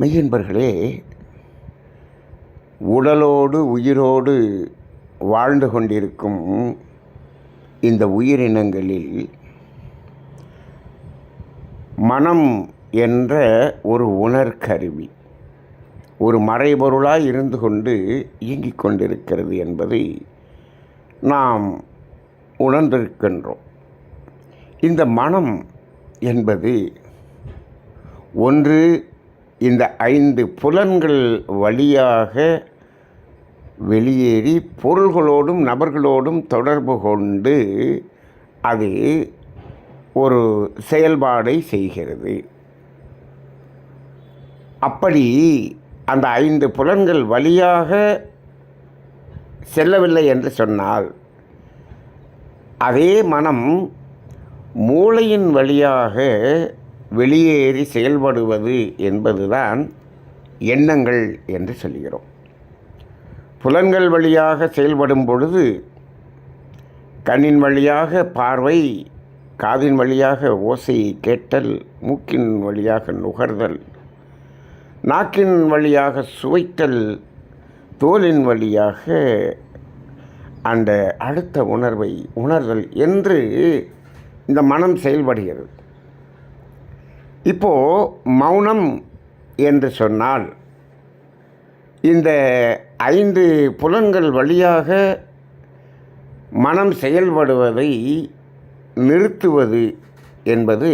மெய்யன்பர்களே உடலோடு உயிரோடு வாழ்ந்து கொண்டிருக்கும் இந்த உயிரினங்களில் மனம் என்ற ஒரு உணர்கருவி ஒரு மறைபொருளாக இருந்து கொண்டு இயங்கிக் கொண்டிருக்கிறது என்பதை நாம் உணர்ந்திருக்கின்றோம். இந்த மனம் என்பது ஒன்று இந்த ஐந்து புலன்கள் வழியாக வெளியேறி பொருள்களோடும் நபர்களோடும் தொடர்பு கொண்டு அது ஒரு செயல்பாடை செய்கிறது. அப்படி அந்த ஐந்து புலன்கள் வழியாக செல்லவில்லை என்று சொன்னால் அதே மனம் மூளையின் வழியாக வெளியேறி செயல்படுவது என்பதுதான் எண்ணங்கள் என்று சொல்கிறோம். புலன்கள் வழியாக செயல்படும் பொழுது கண்ணின் வழியாக பார்வை காதின் வழியாக ஓசையை கேட்டல் மூக்கின் வழியாக நுகர்தல் நாக்கின் வழியாக சுவைத்தல் தோலின் வழியாக அந்த அடுத்த உணர்வை உணர்தல் என்று இந்த மனம் செயல்படுகிறது. இப்போது மௌனம் என்று சொன்னால் இந்த ஐந்து புலன்கள் வழியாக மனம் செயல்படுவதை நிறுத்துவது என்பது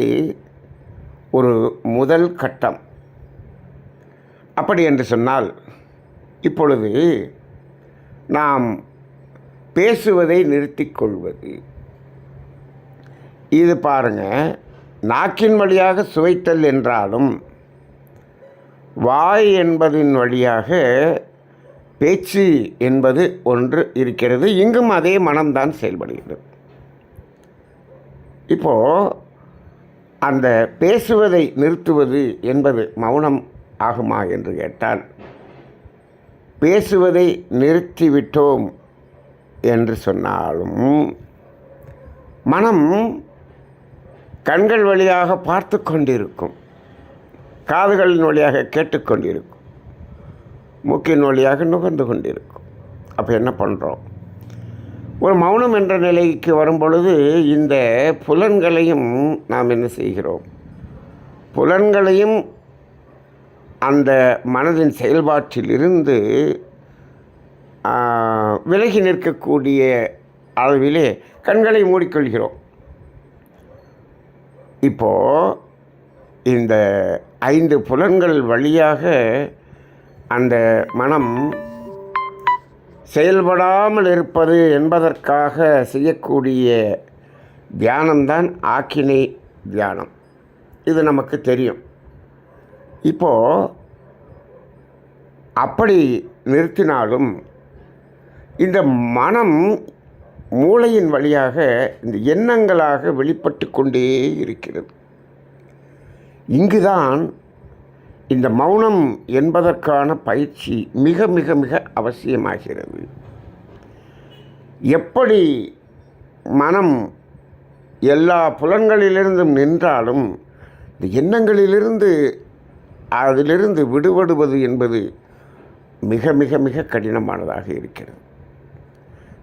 ஒரு முதல் கட்டம். அப்படி என்று சொன்னால் இப்பொழுது நாம் பேசுவதை நிறுத்திக் கொள்வது. இது பாருங்கள் நாக்கின் வழியாக சுவைத்தல் என்றாலும் வாய் என்பதின் வழியாக பேச்சு என்பது ஒன்று இருக்கிறது. இங்கும் அதே மனம்தான் செயல்படுகிறது. இப்போது அந்த பேசுவதை நிறுத்துவது என்பது மௌனம் ஆகுமா என்று கேட்டால் பேசுவதை நிறுத்திவிட்டோம் என்று சொன்னாலும் மனம் கண்கள் வழியாக பார்த்து கொண்டிருக்கும். காதுகளின் வழியாக கேட்டுக்கொண்டிருக்கும் மூக்கின் வழியாக நுகர்ந்து கொண்டிருக்கும். அப்போ என்ன பண்ணுறோம் ஒரு மௌனம் என்ற நிலைக்கு வரும் பொழுது இந்த புலன்களையும் நாம் என்ன செய்கிறோம்? புலன்களையும் அந்த மனதின் செயல்பாட்டிலிருந்து விலகி நிற்கக்கூடிய அளவிலே கண்களை மூடிக்கொள்கிறோம். இப்போது இந்த ஐந்து புலன்கள் வழியாக அந்த மனம் செயல்படாமல் இருப்பது என்பதற்காக செய்யக்கூடிய தியானம்தான் ஆக்கினை தியானம். இது நமக்கு தெரியும். இப்போது அப்படி நிறுத்தினாலும் இந்த மனம் மூளையின் வழியாக இந்த எண்ணங்களாக வெளிப்பட்டு கொண்டே இருக்கிறது. இங்குதான் இந்த மௌனம் என்பதற்கான பயிற்சி மிக மிக மிக அவசியமாகிறது. எப்படி மனம் எல்லா புலன்களிலிருந்தும் நின்றாலும் இந்த எண்ணங்களிலிருந்து அதிலிருந்து விடுபடுவது என்பது மிக மிக மிக கடினமானதாக இருக்கிறது.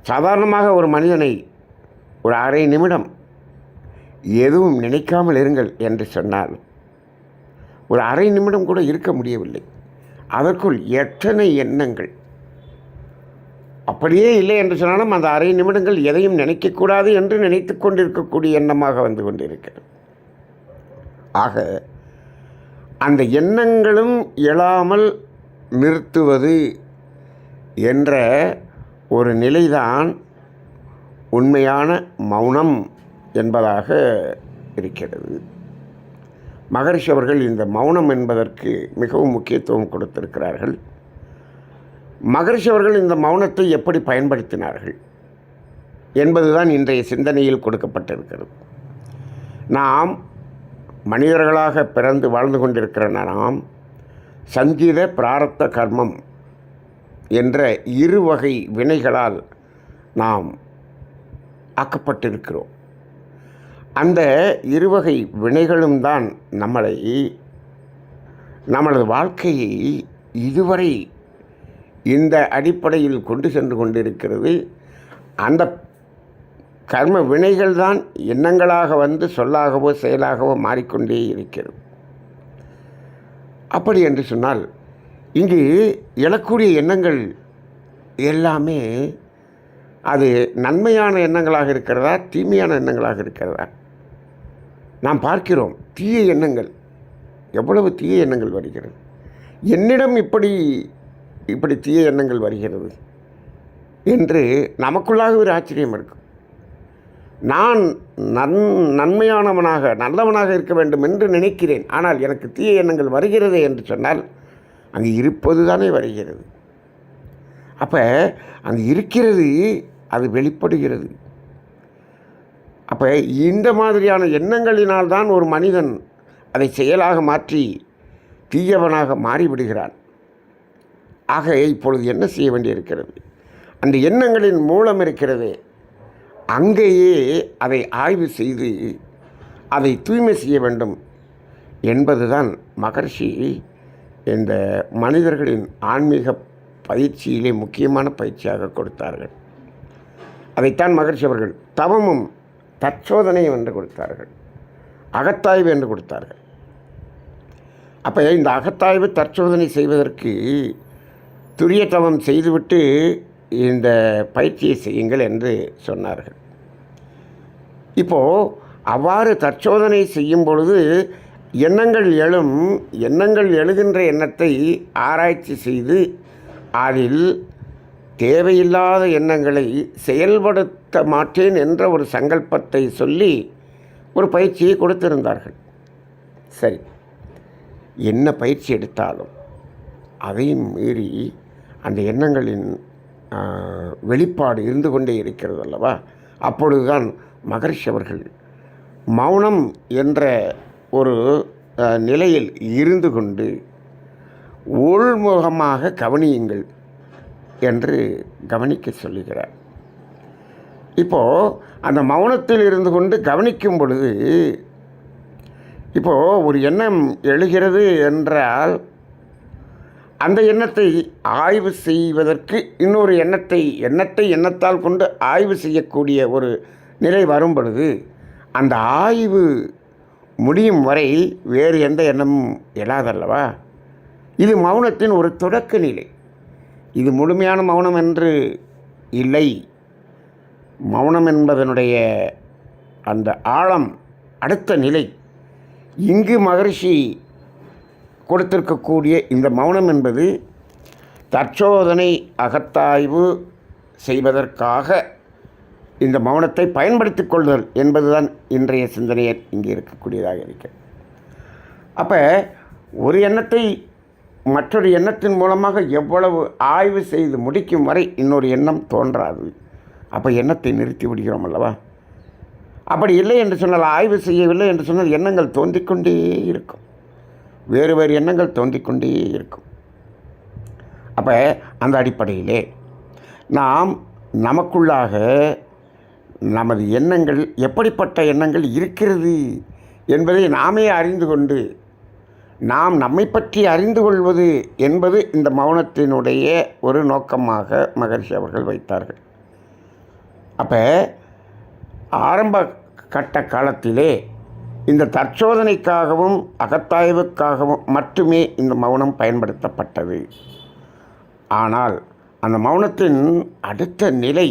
சாதாரணமாக ஒரு மனிதனை ஒரு அரை நிமிடம் எதுவும் நினைக்காமல் இருங்கள் என்று சொன்னால் ஒரு அரை நிமிடம் கூட இருக்க முடியவில்லை. அதற்குள் எத்தனை எண்ணங்கள்? அப்படியே இல்லை என்று சொன்னாலும் அந்த அரை நிமிடங்கள் எதையும் நினைக்கக்கூடாது என்று நினைத்து கொண்டிருக்கக்கூடிய எண்ணமாக வந்து கொண்டிருக்கிறது. ஆக அந்த எண்ணங்களும் எழாமல் நிறுத்துவது என்ற ஒரு நிலைதான் உண்மையான மௌனம் என்பதாக இருக்கிறது. மகரிஷி அவர்கள் இந்த மௌனம் என்பதற்கு மிகவும் முக்கியத்துவம் கொடுத்திருக்கிறார்கள். மகரிஷி அவர்கள் இந்த மௌனத்தை எப்படி பயன்படுத்தினார்கள் என்பதுதான் இன்றைய சிந்தனையில் கொடுக்கப்பட்டிருக்கிறது. நாம் மனிதர்களாக பிறந்து வாழ்ந்து கொண்டிருக்கிற நாம் சங்கீத பிராரத்த கர்மம் என்ற இரு வகை வினைகளால் நாம் ஆக்கப்பட்டிருக்கிறோம். அந்த இருவகை வினைகளும் தான் நம்மளை நமது வாழ்க்கையை இதுவரை இந்த அடிப்படையில் கொண்டு சென்று கொண்டிருக்கிறது. அந்த கர்ம வினைகள் தான் எண்ணங்களாக வந்து சொல்லாகவோ செயலாகவோ மாறிக்கொண்டே இருக்கிறது. அப்படி என்று சொன்னால் இங்கு எழக்கூடிய எண்ணங்கள் எல்லாமே அது நன்மையான எண்ணங்களாக இருக்கிறதா தீமையான எண்ணங்களாக இருக்கிறதா? நாம் பார்க்கிறோம் தீய எண்ணங்கள். எவ்வளவு தீய எண்ணங்கள் வருகிறது? என்னிடம் இப்படி இப்படி தீய எண்ணங்கள் வருகிறது என்று நமக்குள்ளாக ஒரு ஆச்சரியம் இருக்கும். நான் நன் நன்மையானவனாக நல்லவனாக இருக்க வேண்டும் என்று நினைக்கிறேன். ஆனால் எனக்கு தீய எண்ணங்கள் வருகிறது என்று சொன்னால் அங்கே இருப்பது தானே வருகிறது. அப்போ அங்கே இருக்கிறது அது வெளிப்படுகிறது. அப்போ இந்த மாதிரியான எண்ணங்களினால் தான் ஒரு மனிதன் அதை செயலாக மாற்றி தீயவனாக மாறிவிடுகிறான். ஆக இப்பொழுது என்ன செய்ய வேண்டியிருக்கிறது? அந்த எண்ணங்களின் மூலம் இருக்கிறது. அங்கேயே அதை ஆய்வு செய்து அதை தூய்மை செய்ய வேண்டும் என்பதுதான் மகர்ஷி இந்த மனிதர்களின் ஆன்மீக பயிற்சியிலே முக்கியமான பயிற்சியாக கொடுத்தார்கள். அதைத்தான் மகர்ஷி அவர்கள் தவமும் தற்சோதனையும் என்று கொடுத்தார்கள். அகத்தாய்வு என்று கொடுத்தார்கள். அப்போ இந்த அகத்தாய்வு தற்சோதனை செய்வதற்கு துரிய தவம் செய்துவிட்டு இந்த பயிற்சியை செய்யுங்கள் என்று சொன்னார்கள். இப்போது அவ்வாறு தற்சோதனை செய்யும் பொழுது எண்ணங்கள் எழும் எண்ணங்கள் எழுகின்ற எண்ணத்தை ஆராய்ச்சி செய்து அதில் தேவையில்லாத எண்ணங்களை செயல்படுத்த மாட்டேன் என்ற ஒரு சங்கல்பத்தை சொல்லி ஒரு பயிற்சியை கொடுத்திருந்தார்கள். சரி என்ன பயிற்சி எடுத்தாலும் அதையும் மீறி அந்த எண்ணங்களின் வெளிப்பாடு இருந்து கொண்டே இருக்கிறது அல்லவா? அப்பொழுதுதான் மகர்ஷி அவர்கள் மௌனம் என்ற ஒரு நிலையில் இருந்து கொண்டு உள்முகமாக கவனியுங்கள் என்று கவனிக்க சொல்லுகிறார். இப்போது அந்த மௌனத்தில் இருந்து கொண்டு கவனிக்கும் பொழுது இப்போது ஒரு எண்ணம் எழுகிறது என்றால் அந்த எண்ணத்தை ஆய்வு செய்வதற்கு இன்னொரு எண்ணத்தை எண்ணத்தை எண்ணத்தால் கொண்டு ஆய்வு செய்யக்கூடிய ஒரு நிலை வரும் பொழுது அந்த ஆய்வு முடியும் வரை வேறு எந்த எண்ணமும் எழாதல்லவா? இது மௌனத்தின் ஒரு தொடக்க நிலை. இது முழுமையான மௌனம் என்று இல்லை. மௌனம் என்பதனுடைய அந்த ஆழம் அடுத்த நிலை. இங்கு மகரிஷி கொடுத்திருக்கக்கூடிய இந்த மௌனம் என்பது தற்சோதனை அகத்தாய்வு செய்வதற்காக இந்த மௌனத்தை பயன்படுத்தி கொள்ளுதல் என்பதுதான் இன்றைய சிந்தனையர் இங்கே இருக்கக்கூடியதாக இருக்கிறது அப்போ ஒரு எண்ணத்தை மற்றொரு எண்ணத்தின் மூலமாக எவ்வளவு ஆய்வு செய்து முடிக்கும் வரை இன்னொரு எண்ணம் தோன்றாது. அப்போ எண்ணத்தை நிறுத்தி விடுகிறோம் அல்லவா? அப்படி இல்லை என்று சொன்னால் ஆய்வு செய்யவில்லை என்று சொன்னால் எண்ணங்கள் தோன்றிக்கொண்டே இருக்கும். வேறு வேறு எண்ணங்கள் தோன்றிக்கொண்டே இருக்கும். அப்போ அந்த அடிப்படையிலே நாம் நமக்குள்ளாக நமது எண்ணங்கள் எப்படிப்பட்ட எண்ணங்கள் இருக்கிறது என்பதை நாமே அறிந்து கொண்டு நாம் நம்மை பற்றி அறிந்து கொள்வது என்பது இந்த மௌனத்தினுடைய ஒரு நோக்கமாக மகர்ஷி அவர்கள் வைத்தார்கள். அப்போ ஆரம்ப கட்ட காலத்திலே இந்த தற்சோதனைக்காகவும் அகத்தாய்வுக்காகவும் மட்டுமே இந்த மௌனம் பயன்படுத்தப்பட்டது. ஆனால் அந்த மௌனத்தின் அடுத்த நிலை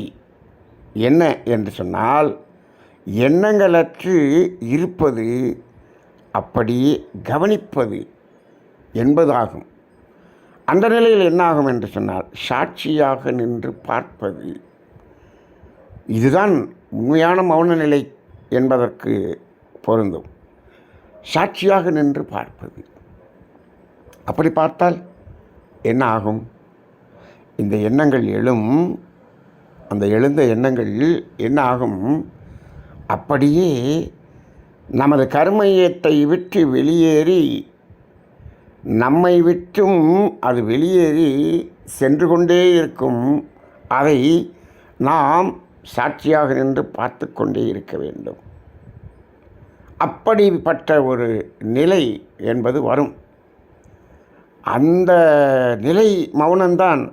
என்ன என்று சொன்னால் எண்ணங்களற்று இருப்பது அப்படியே கவனிப்பது என்பதாகும். அந்த நிலையில் என்னாகும் என்று சொன்னால் சாட்சியாக நின்று பார்ப்பது. இதுதான் உண்மையான மௌன நிலை என்பதற்கு பொருந்தும். சாட்சியாக நின்று பார்ப்பது. அப்படி பார்த்தால் என்ன ஆகும்? இந்த எண்ணங்கள் எழும். அந்த எழுந்த எண்ணங்கள் என்ன ஆகும்? அப்படியே நமது கர்மயத்தை விட்டு வெளியேறி நம்மை விட்டும் அது வெளியேறி சென்று கொண்டே இருக்கும். அதை நாம் சாட்சியாக நின்று பார்த்து கொண்டே இருக்க வேண்டும். அப்படிப்பட்ட ஒரு நிலை என்பது வரும். அந்த நிலை மௌனம்தான்.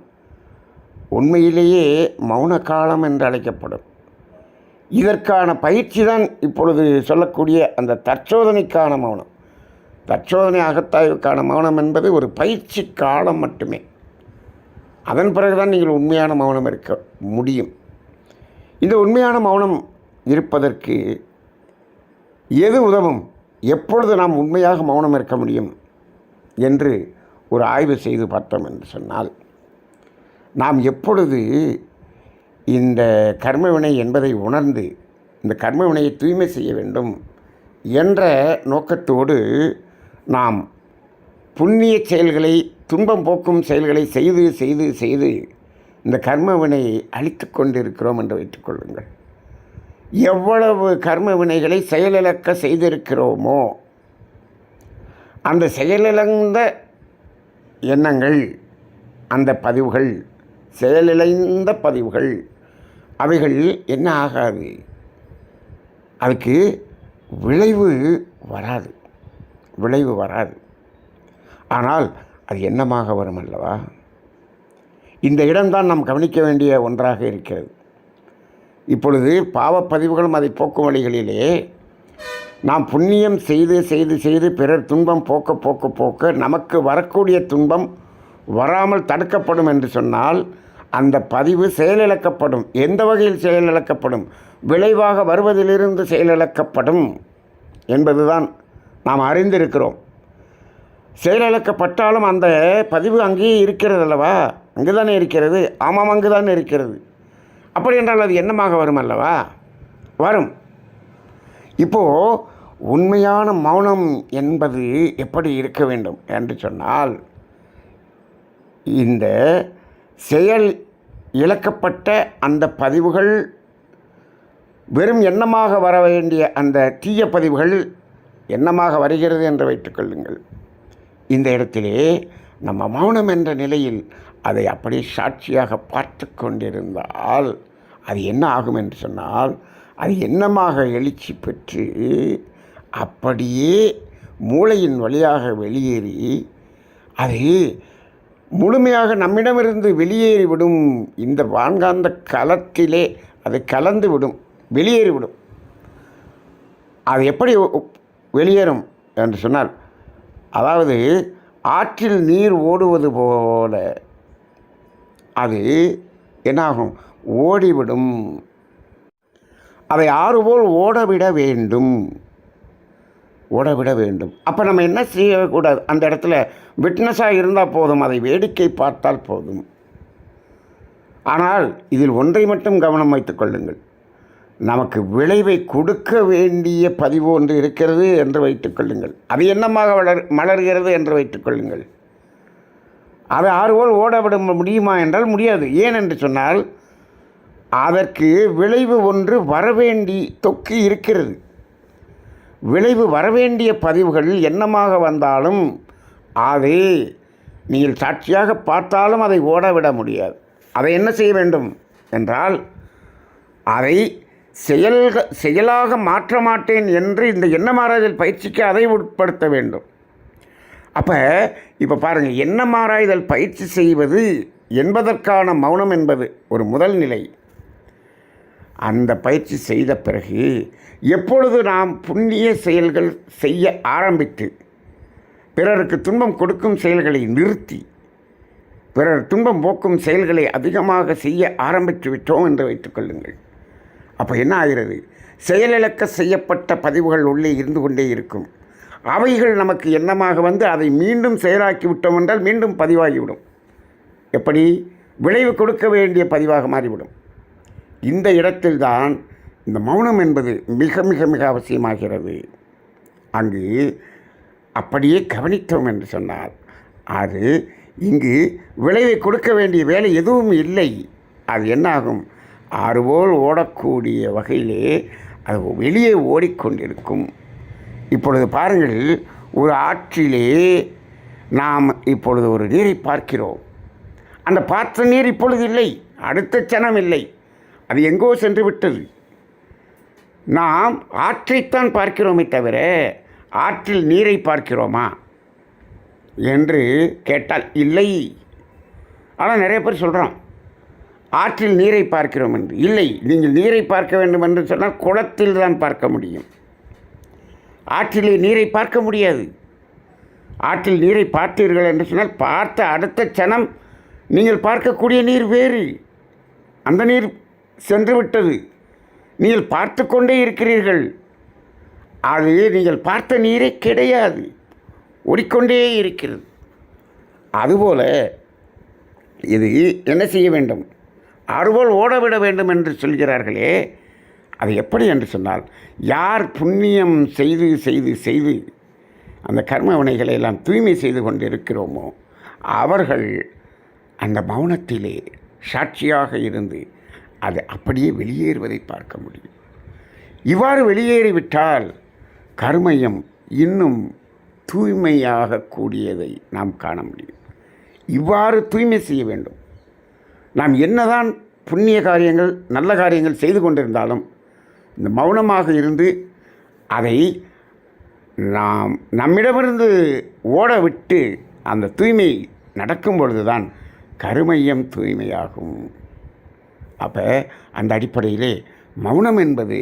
உண்மையிலேயே மௌன காலம் என்று அழைக்கப்படும். இதற்கான பயிற்சி தான் இப்பொழுது சொல்லக்கூடிய அந்த தற்சோதனைக்கான மௌனம். தற்சோதனை அகத்தாய்வுக்கான மௌனம் என்பது ஒரு பயிற்சி காலம் மட்டுமே. அதன் பிறகுதான் நீங்கள் உண்மையான மௌனம் இருக்க முடியும். இந்த உண்மையான மௌனம் இருப்பதற்கு எது உதவும்? எப்பொழுது நாம் உண்மையாக மௌனம் இருக்க முடியும்? என்று ஒரு ஆய்வு செய்து பார்த்தோம் என்று சொன்னால் நாம் எப்பொழுது இந்த கர்மவினை என்பதை உணர்ந்து இந்த கர்மவினையை தூய்மை செய்ய வேண்டும் என்ற நோக்கத்தோடு நாம் புண்ணிய செயல்களை துன்பம் போக்கும் செயல்களை செய்து செய்து செய்து இந்த கர்மவினையை அழித்து கொண்டிருக்கிறோம் என்று வைத்துக்கொள்ளுங்கள் எவ்வளவு கர்ம வினைகளை செயலிழக்க செய்திருக்கிறோமோ அந்த செயலிழந்த எண்ணங்கள் அந்த பதிவுகள் செயலிழந்த பதிவுகள் அவைகள் என்ன ஆகாது? அதுக்கு விளைவு வராது. விளைவு வராது. ஆனால் அது என்னமாக வரும் அல்லவா? இந்த இடம்தான் நாம் கவனிக்க வேண்டிய ஒன்றாக இருக்கிறது. இப்பொழுது பாவப்பதிவுகளும் அதை போக்கும் வழிகளிலே நாம் புண்ணியம் செய்து செய்து செய்து பிறர் துன்பம் போக்க போக்க போக்க நமக்கு வரக்கூடிய துன்பம் வராமல் தடுக்கப்படும் என்று சொன்னால் அந்த பதிவு செயலிழக்கப்படும். எந்த வகையில் செயலிழக்கப்படும்? விளைவாக வருவதிலிருந்து செயலிழக்கப்படும் என்பதுதான் நாம் அறிந்திருக்கிறோம். செயலிழக்கப்பட்டாலும் அந்த பதிவு அங்கேயே இருக்கிறது அல்லவா? அங்கு தானே இருக்கிறது. ஆமாம் அங்கு தானே இருக்கிறது. அப்படி என்றால் அது என்னமாக வரும் அல்லவா? வரும். இப்போது உண்மையான மௌனம் என்பது எப்படி இருக்க வேண்டும் என்று சொன்னால் இந்த செயல் இழக்கப்பட்ட அந்த பதிவுகள் வெறும் எண்ணமாக வர வேண்டிய அந்த தீய பதிவுகள் எண்ணமாக வருகிறது என்று வைத்துக்கொள்ளுங்கள் இந்த இடத்திலே நம்ம மௌனம் என்ற நிலையில் அதை அப்படியே சாட்சியாக பார்த்து கொண்டிருந்தால் அது என்ன ஆகும் என்று சொன்னால் அது எண்ணமாக எழுச்சி பெற்று அப்படியே மூளையின் வழியாக வெளியேறி அது முழுமையாக நம்மிடமிருந்து வெளியேறிவிடும் இந்த வான்காந்த களத்திலே அது கலந்து விடும் வெளியேறிவிடும். அது எப்படி வெளியேறும் என்று சொன்னால் அதாவது ஆற்றில் நீர் ஓடுவது போல அது என்னாகும்? ஓடிவிடும். அதை ஆறு போல் ஓடவிட வேண்டும். ஓடவிட வேண்டும். அப்போ நம்ம என்ன செய்யக்கூடாது அந்த இடத்துல விட்னஸாக இருந்தால் போதும் அதை வேடிக்கை பார்த்தால் போதும். ஆனால் இதில் ஒன்றை மட்டும் கவனம் வைத்துக் கொள்ளுங்கள். நமக்கு விளைவை கொடுக்க வேண்டிய பதிவு ஒன்று இருக்கிறது என்று வைத்துக் கொள்ளுங்கள். அது என்னமாக வளர் மலர்கிறது என்று வைத்துக் கொள்ளுங்கள். அதை ஆறுபோல் ஓட விட முடியுமா என்றால் முடியாது. ஏன் என்று சொன்னால் அதற்கு விளைவு ஒன்று வரவேண்டி தொக்கு இருக்கிறது. விளைவு வரவேண்டிய பதிவுகளில் என்னமாக வந்தாலும் அது நீங்கள் சாட்சியாக பார்த்தாலும் அதை ஓட விட முடியாது. அதை என்ன செய்ய வேண்டும் என்றால் அதை செயல் செயலாக மாற்ற மாட்டேன் என்று இந்த எண்ணமாராய்தல் பயிற்சிக்கு அதை உட்படுத்த வேண்டும். அப்போ இப்போ பாருங்கள் எண்ணமாராய்தல் பயிற்சி செய்வது என்பதற்கான மௌனம் என்பது ஒரு முதல் நிலை. அந்த பயிற்சி செய்த பிறகு எப்பொழுது நாம் புண்ணிய செயல்கள் செய்ய ஆரம்பித்து பிறருக்கு துன்பம் கொடுக்கும் செயல்களை நிறுத்தி பிறர் துன்பம் போக்கும் செயல்களை அதிகமாக செய்ய ஆரம்பித்து விட்டோம் என்று வைத்துக்கொள்ளுங்கள் அப்போ என்ன ஆகிறது? செயலிழக்க செய்யப்பட்ட பதிவுகள் உள்ளே இருந்து கொண்டே இருக்கும். அவைகள் நமக்கு எண்ணமாக வந்து அதை மீண்டும் செயலாக்கி விட்டோம் என்றால் மீண்டும் பதிவாகிவிடும். எப்படி? விளைவு கொடுக்க வேண்டிய பதிவாக மாறிவிடும். இந்த இடத்தில்தான் இந்த மௌனம் என்பது மிக மிக மிக அவசியமாகிறது. அங்கு அப்படியே கவனித்தோம் என்று சொன்னார் அது இங்கு விளைவை கொடுக்க வேண்டிய வேலை எதுவும் இல்லை. அது என்னாகும்? ஆறுபோல் ஓடக்கூடிய வகையிலே அது வெளியே ஓடிக்கொண்டிருக்கும். இப்பொழுது பாருங்கள் ஒரு ஆற்றிலே நாம் இப்பொழுது ஒரு நீரை பார்க்கிறோம். அந்த பார்த்த நீர் இப்பொழுது இல்லை அடுத்த சனம் இல்லை. அது எங்கோ சென்று விட்டது. நாம் ஆற்றைத்தான் பார்க்கிறோமே தவிர ஆற்றில் நீரை பார்க்கிறோமா? என்று கேட்டால் இல்லை. ஆனால் நிறைய பேர் சொல்கிறோம் ஆற்றில் நீரை பார்க்கிறோம் என்று. இல்லை நீங்கள் நீரை பார்க்க வேண்டும் என்று சொன்னால் குளத்தில் தான் பார்க்க முடியும். ஆற்றிலே நீரை பார்க்க முடியாது. ஆற்றில் நீரை பார்த்தீர்கள் என்று சொன்னால் பார்த்த அடுத்த சனம் நீங்கள் பார்க்கக்கூடிய நீர் வேறு. அந்த நீர் சென்றுவிட்டது. நீங்கள் பார்த்து கொண்டே இருக்கிறீர்கள். அது நீங்கள் பார்த்த நீரே கிடையாது. ஓடிக்கொண்டே இருக்கிறது. அதுபோல இது என்ன செய்ய வேண்டும்? ஆறுபோல் ஓடவிட வேண்டும் என்று சொல்கிறார்களே. அது எப்படி என்று சொன்னால் யார் புண்ணியம் செய்து செய்து செய்து அந்த கர்ம வினைகளை எல்லாம் தூய்மை செய்து கொண்டிருக்கிறோமோ அவர்கள் அந்த மௌனத்திலே சாட்சியாக இருந்து அது அப்படியே வெளியேறுவதை பார்க்க முடியும். இவ்வாறு வெளியேறிவிட்டால் கருமையம் இன்னும் தூய்மையாக கூடியதை நாம் காண முடியும். இவ்வாறு தூய்மை செய்ய வேண்டும். நாம் என்னதான் புண்ணிய காரியங்கள் நல்ல காரியங்கள் செய்து கொண்டிருந்தாலும் இந்த மௌனமாக இருந்து அதை நாம் நம்மிடமிருந்து ஓட விட்டு அந்த தூய்மை நடக்கும் பொழுதுதான் கருமையம் தூய்மையாகும். அப்போ அந்த அடிப்படையிலே மௌனம் என்பது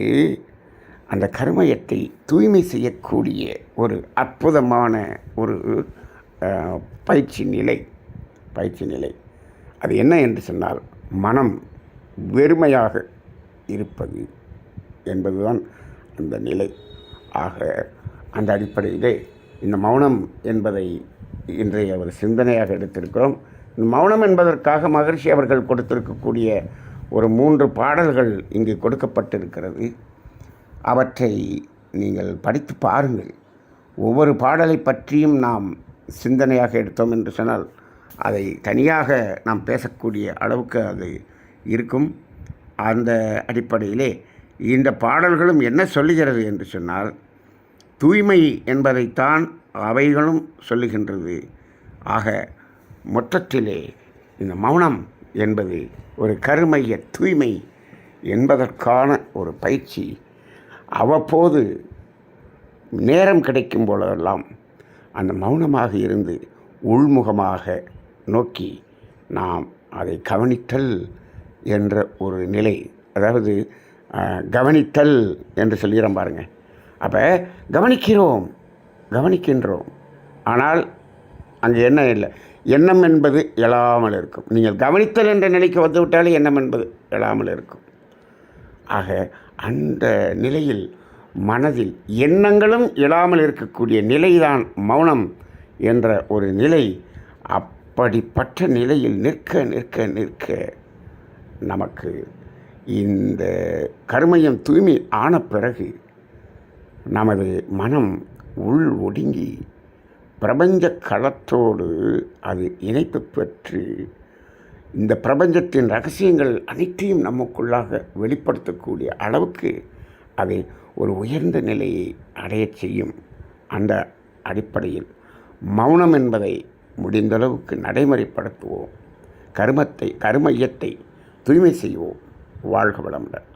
அந்த கருமயத்தை தூய்மை செய்யக்கூடிய ஒரு அற்புதமான ஒரு பயிற்சி நிலை. பயிற்சி நிலை. அது என்ன என்று சொன்னால் மனம் வெறுமையாக இருப்பது என்பதுதான் அந்த நிலை. ஆக அந்த அடிப்படையிலே இந்த மௌனம் என்பதை இன்றைய ஒரு சிந்தனையாக எடுத்திருக்கிறோம். இந்த மௌனம் என்பதற்காக மகர்ஷி அவர்கள் கொடுத்திருக்கக்கூடிய ஒரு மூன்று பாடல்கள் இங்கு கொடுக்கப்பட்டிருக்கிறது. அவற்றை நீங்கள் படித்து பாருங்கள். ஒவ்வொரு பாடலை பற்றியும் நாம் சிந்தனையாக எடுத்தோம் என்று சொன்னால் அதை தனியாக நாம் பேசக்கூடிய அளவுக்கு அது இருக்கும். அந்த அடிப்படையிலே இந்த பாடல்களும் என்ன சொல்லுகிறது என்று சொன்னால் தூய்மை என்பதைத்தான் அவைகளும் சொல்லுகின்றது. ஆக மொத்தத்திலே இந்த மௌனம் என்பது ஒரு கருமைய தூய்மை என்பதற்கான ஒரு பயிற்சி. அவ்வப்போது நேரம் கிடைக்கும் போதெல்லாம் அந்த மௌனமாக இருந்து உள்முகமாக நோக்கி நாம் அதை கவனித்தல் என்ற ஒரு நிலை அதாவது கவனித்தல் என்று சொல்கிறோம் பாருங்கள் அப்போ கவனிக்கிறோம் கவனிக்கின்றோம். ஆனால் அங்கே என்ன இல்லை? எண்ணம் என்பது எழாமல் இருக்கும். நீங்கள் கவனித்தல் என்ற நிலைக்கு வந்துவிட்டாலே எண்ணம் என்பது எழாமல் இருக்கும். ஆக அந்த நிலையில் மனதில் எண்ணங்களும் எழாமல் இருக்கக்கூடிய நிலைதான் மௌனம் என்ற ஒரு நிலை அப்படிப்பட்ட நிலையில் நிற்க நிற்க நிற்க நமக்கு இந்த கருமையம் தூய்மை ஆன பிறகு நமது மனம் உள் ஒடுங்கி பிரபஞ்ச களத்தோடு அது இணைப்பு பெற்று இந்த பிரபஞ்சத்தின் ரகசியங்கள் அனைத்தையும் நமக்குள்ளாக வெளிப்படுத்தக்கூடிய அளவுக்கு அதை ஒரு உயர்ந்த நிலையை அடையச் செய்யும் அந்த அடிப்படையில் மௌனம் என்பதை முடிந்தளவுக்கு நடைமுறைப்படுத்துவோம். கருமத்தை கருமையத்தை தூய்மை செய்வோம். வாழ்க வளமுடன்.